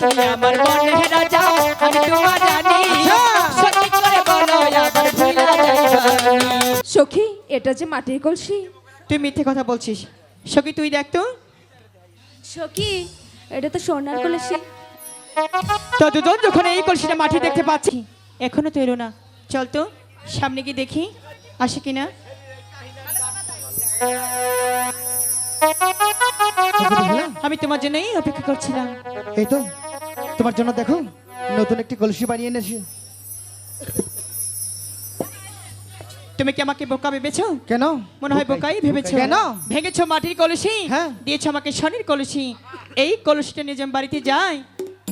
তুমি আমার মনের রাজা? আমি তোমার রানী সত্যি করে বলো আবার ভুলা সখী এটা যে মাটির কলসি। তুই মিথ্যে কথা বলছিস। সখী তুই দেখ তো। সখী এটা তো সোনার কলসি। তো দুজন যখন এই কলসিটা মাটি দেখতে পাচ্ছি এখনও তো এলো না। চল তো সামনে গিয়ে দেখি আসে কিনা। আমি তোমার জন্যই অপেক্ষা করছিলাম। এই তো। তোমার জন্য দেখো নতুন একটি কলসি বানিয়ে এনেছি। তুমি কি আমাকে বোকা ভেবেছো? কেন? মনে হয় বোকাই ভেবেছো। কেন? ভেঙেছো মাটির কলসি হ্যাঁ। দিয়েছ আমাকে স্বর্ণের কলসি। এই কলসিটা নিয়ে যেন বাড়িতে যাই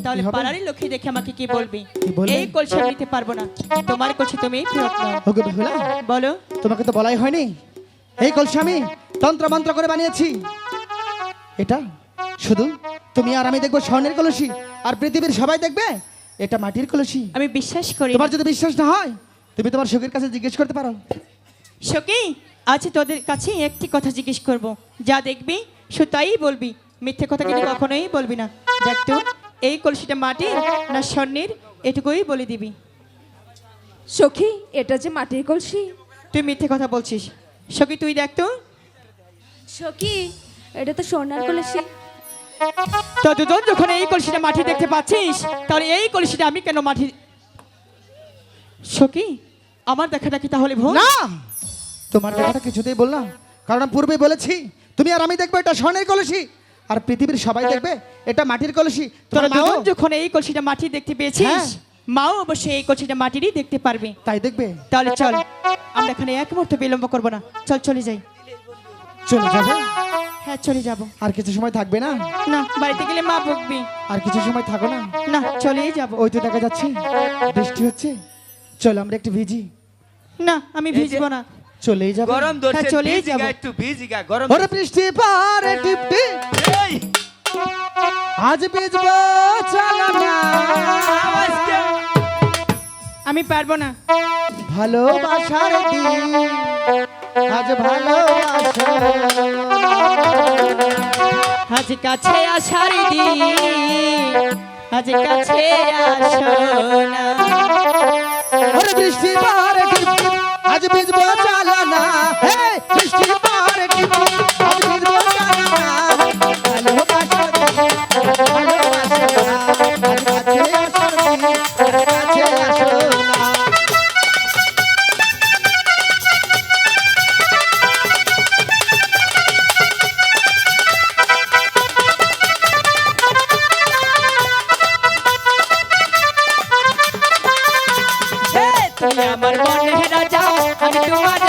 তাহলে পাড়ারই লোকে দেখে আমাকে কি বলবে কি বলবে? এই কলসি আমি নিতে পারব না। তোমার কলসি তুমি ফেরত নাও। ওকে বেহুলা বলো। তোমাকে তো বলাই হয়নি। এই কলসি আমি তন্ত্র মন্ত্র করে বানিয়েছি। এটা শুধু তুমি আর আমি দেখব স্বর্ণের কলসি। আর পৃথিবীর সবাই দেখবে এটা মাটির কলসি। আমি বিশ্বাস করি তোমার যদি বিশ্বাস না হয় তুমি তোমার সুখের কাছে জিজ্ঞেস করতে পারো। সখী আজ তোদের কাছে একটি কথা জিজ্ঞেস করব। যা দেখবি শুধু তাই বলবি। মিথ্যে কথা কিন্তু কখনোই বলবি না। দেখ তো এই কলসিটা মাটির না স্বর্ণের এটুকুই বলে দিবি। সখী এটা যে মাটির কলসি। তুই মিথ্যে কথা বলছিস। সখী তুই দেখ তো। সখী এটা তো স্বর্ণের কলসি। তো দুজন যখন এই কলসিটা মাটি দেখতে পাচ্ছিস তাহলে এই কলসিটা আমি কেন মাটি সখী আমার দেখাটা কি তাহলে ভুল? না! তোমার কথাটা কিছুতেই বললাম। কারণ আমি পূর্বে বলেছি তুমি আর আমি দেখব এটা স্বর্ণের কলসি আর পৃথিবীর সবাই দেখবে এটা মাটির কলসি। তোরা দুজন যখন এই কলসিটা মাটি দেখতে পেয়েছিস হ্যাঁ। মাও অবশ্যই এই কলসিটা মাটিরই দেখতে পারবে। তাই দেখবে? তাহলে চল আমরা এখানে এক মুহূর্ত বিলম্ব করব না। চল চলে যাই। চলে যাবে? হ্যাঁ চলে যাব। আর কিছু সময় থাকবে না? না বাড়িতে গেলে মা বকবি। আর কিছু সময় থাকো না? না চলেই যাব। ওই তো দেখা যাচ্ছে। বৃষ্টি হচ্ছে। চল আমরা একটু ভিজি। না আমি ভিজবো না। চলেই যাব। গরম ধরছে হ্যাঁ, চলেই যাব। একটু ভিজিগা গরম ওরে বৃষ্টি পারে টিপটি এই, আজ ভিজবো চলো না। আমি পারব না। ভালোবাসার দিন। আজ ভালোবাসা আজ কাছে আসার দিন, আজ কাছে আসো না। বৃষ্টি পারে আজ ভিজবো চালানা হে বৃষ্টি পারে রাজা আমি তোমার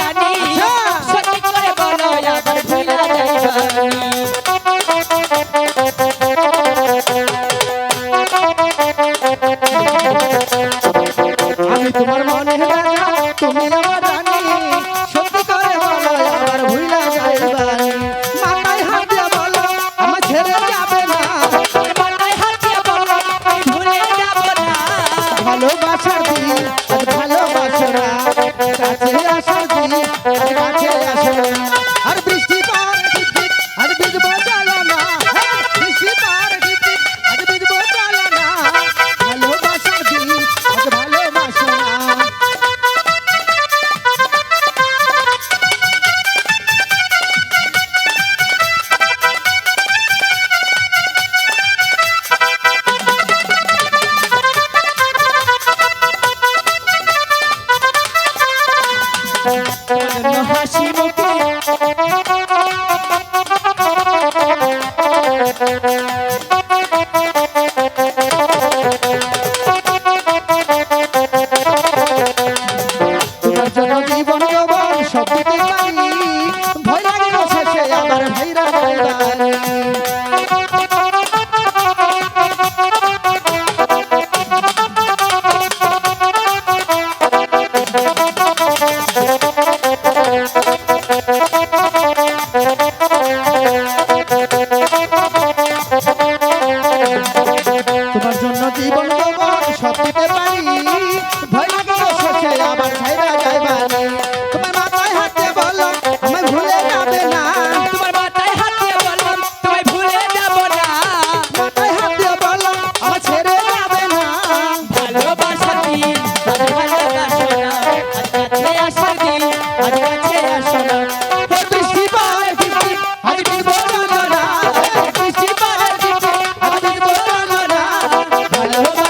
সব দিকে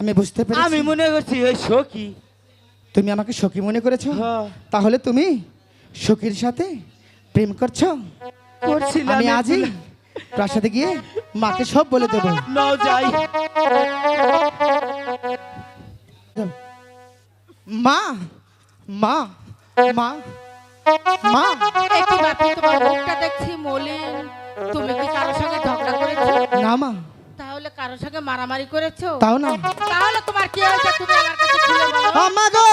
আমি বুঝতে পেরেছি। আমি মনে করছি ওই সখী। তুমি আমাকে সখী মনে করেছ? হ্যাঁ। তাহলে তুমি সখীর সাথে প্রেম করছ? করছিলাম আমি আজই প্রাসাদে গিয়ে মাকে সব বলে দেবো। নাও যাই। মা মা মা মা। একটু বাপি তোমার মুখটা দেখছি মলিন। তুমি কি কারোর সঙ্গে ঝগড়া করেছ? না মা। তাহলে কারোর সঙ্গে মারামারি করেছ? তাও না। তাহলে তোমার কি হয়েছে? তুমি আমার কাছে খুলে বলো? আমা গো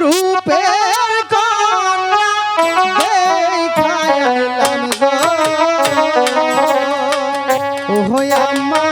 রূপের কন্যা দেখাইলাম গো। ওহো আম্মা।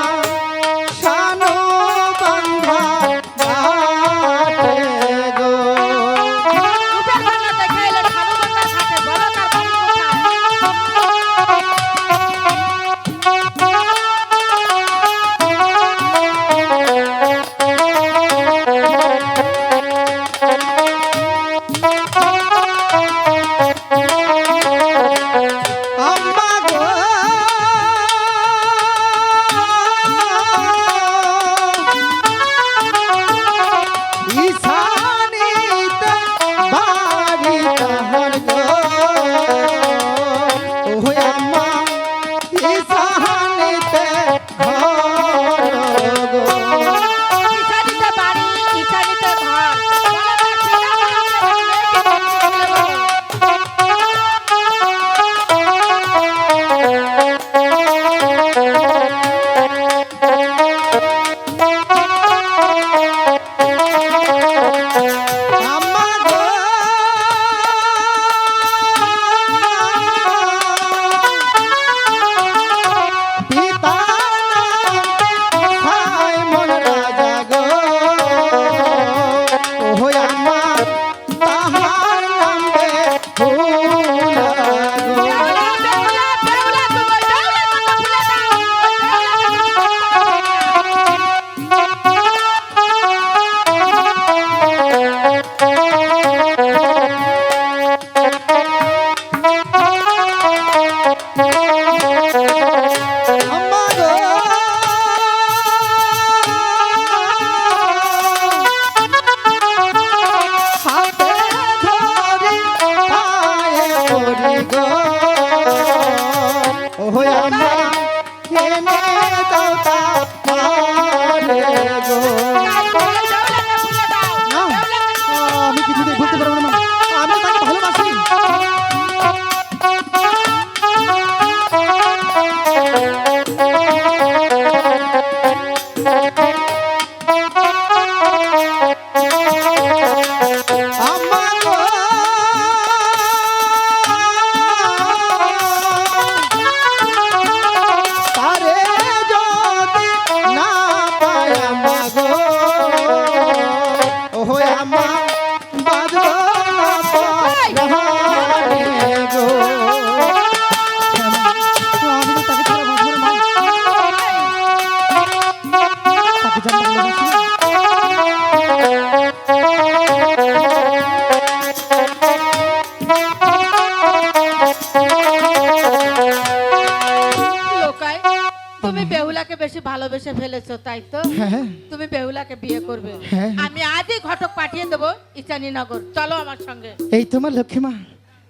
ভালোবেসে ফেলেছো তাই তো? হ্যাঁ। তুমি বেহুলাকে বিয়ে করবে। হ্যাঁ। আমি আজই ঘটক পাঠিয়ে দেবো ইচানীনগর। চলো আমার সঙ্গে। এই তোমার লক্ষ্মী মা।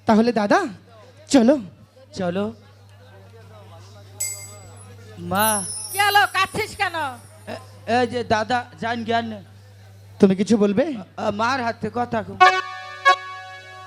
তাহলে দাদা চলো। চলো। মা। কি হলো কাচ্ছিস কেন? এ- এই যে দাদা জান জ্ঞান। তুমি কিছু বলবে? মার হাতে কথা।